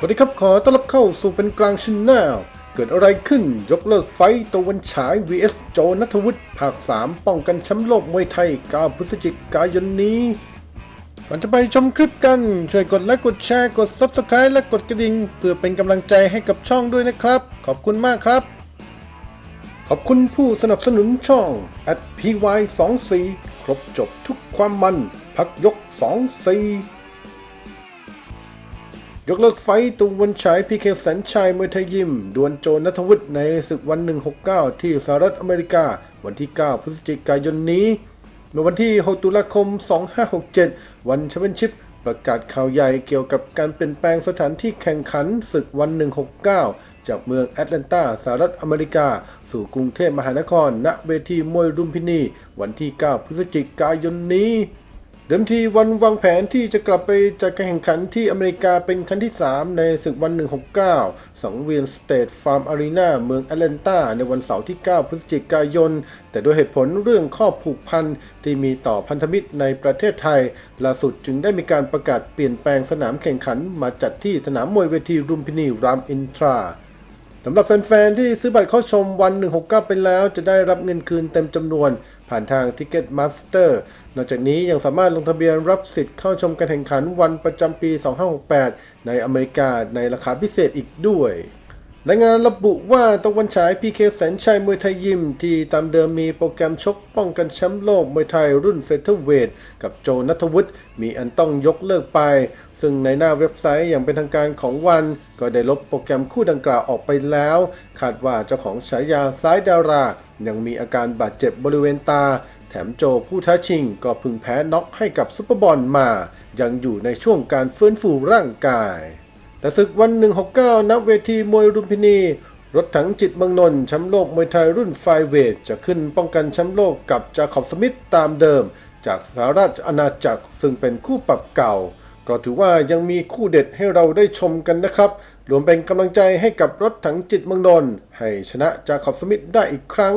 สวัสดีครับขอต้อนรับเข้าสู่เป็นกลางชินแนลเกิดอะไรขึ้นยกเลิกไฟต์ตะวันฉาย vs โจนัทวุฒิภาค 3 ป้องกันแชมป์โลกมวยไทย 9 พฤศจิกายนนี้ก่อนจะไปชมคลิปกัน ช่วยกดไลค์กดแชร์กด Subscribe และกดกระดิ่ง เพื่อเป็นกำลังใจให้กับช่องด้วยนะครับ ขอบคุณมากครับ ขอบคุณผู้สนับสนุนช่อง @py24 ครบจบทุกความมัน พักยก 24 ยกเลิกไฟต์ตุงวันฉายพีเคแสนชัยมวยไทยยิม ดวลโจนัทวุฒิในศึกวัน 169 ที่สหรัฐอเมริกา วันที่ 9 พฤศจิกายนนี้เมื่อวันที่ 6 ตุลาคม 2567 วันแชมเปี้ยนชิพประกาศข่าวใหญ่เกี่ยวกับการเปลี่ยนแปลงสถานที่แข่งขันศึกวัน 169 จากเมืองแอตแลนตาสหรัฐอเมริกา สู่กรุงเทพมหานคร ณ เวทีมวยรุมพินี วันที่ 9 พฤศจิกายนนี้ เดิมทีวันวางแผนที่จะกลับไปจัดการแข่งขันที่อเมริกาเป็นครั้งที่ 3 ในศึกวัน 169 สังเวียนสเตทฟาร์มอารีนาเมืองแอตแลนตาในวันเสาร์ที่ 9 พฤศจิกายน แต่ด้วยเหตุผลเรื่องข้อผูกพันที่มีต่อพันธมิตรในประเทศไทย ล่าสุดจึงได้มีการประกาศเปลี่ยนแปลงสนามแข่งขันมาจัดที่สนามมวยเวทีรุมพินีรามอินทรา สำหรับแฟน ๆ ที่ซื้อบัตรเข้าชมวัน 169 ไปแล้ว จะได้รับเงินคืนเต็มจำนวน ผ่านทาง Ticketmaster นอกจากนี้ยังสามารถลงทะเบียนรับสิทธิ์เข้าชมการแข่งขันวันประจำปี 2568 ในอเมริกาในราคาพิเศษอีกด้วย รายงานระบุว่าตะวันฉาย PK แสนชัยมวยไทยยิมที่ตามเดิมมีโปรแกรมชกป้องกันแชมป์โลกมวยไทยรุ่นเฟเธอร์เวทกับโจนัทวุฒิมีอันต้องยกเลิกไป ซึ่งในหน้าเว็บไซต์อย่างเป็นทางการของวัน ก็ได้ลบโปรแกรมคู่ดังกล่าวออกไปแล้ว คาดว่าเจ้าของฉายาซ้ายดารา ยังมีอาการบาดเจ็บบริเวณตา แถมโจผู้ท้าชิงก็พึงแพ้น็อกให้กับซุปเปอร์บอลมา ยังอยู่ในช่วงการฟื้นฟูร่างกาย แต่ศึกวัน 169 นับเวทีมวยรุมพินี รถถังจิตเมืองนนท์แชมป์โลกมวยไทยรุ่นไฟเวท จะขึ้นป้องกันแชมป์โลกกับจาขอบสมิธตามเดิม จากสหราชอาณาจักรซึ่งเป็นคู่ปรับเก่า ก็ถือว่ายังมีคู่เด็ดให้เราได้ชมกันนะครับ รวมเป็นกำลังใจให้กับรถถังจิตเมืองนนท์ให้ชนะจาขอบสมิธได้อีกครั้ง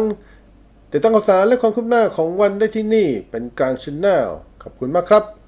ติดตามข่าวสารและความคืบหน้าของวันได้ที่นี่เป็นกลางช n แนลขอบคุณมากครับ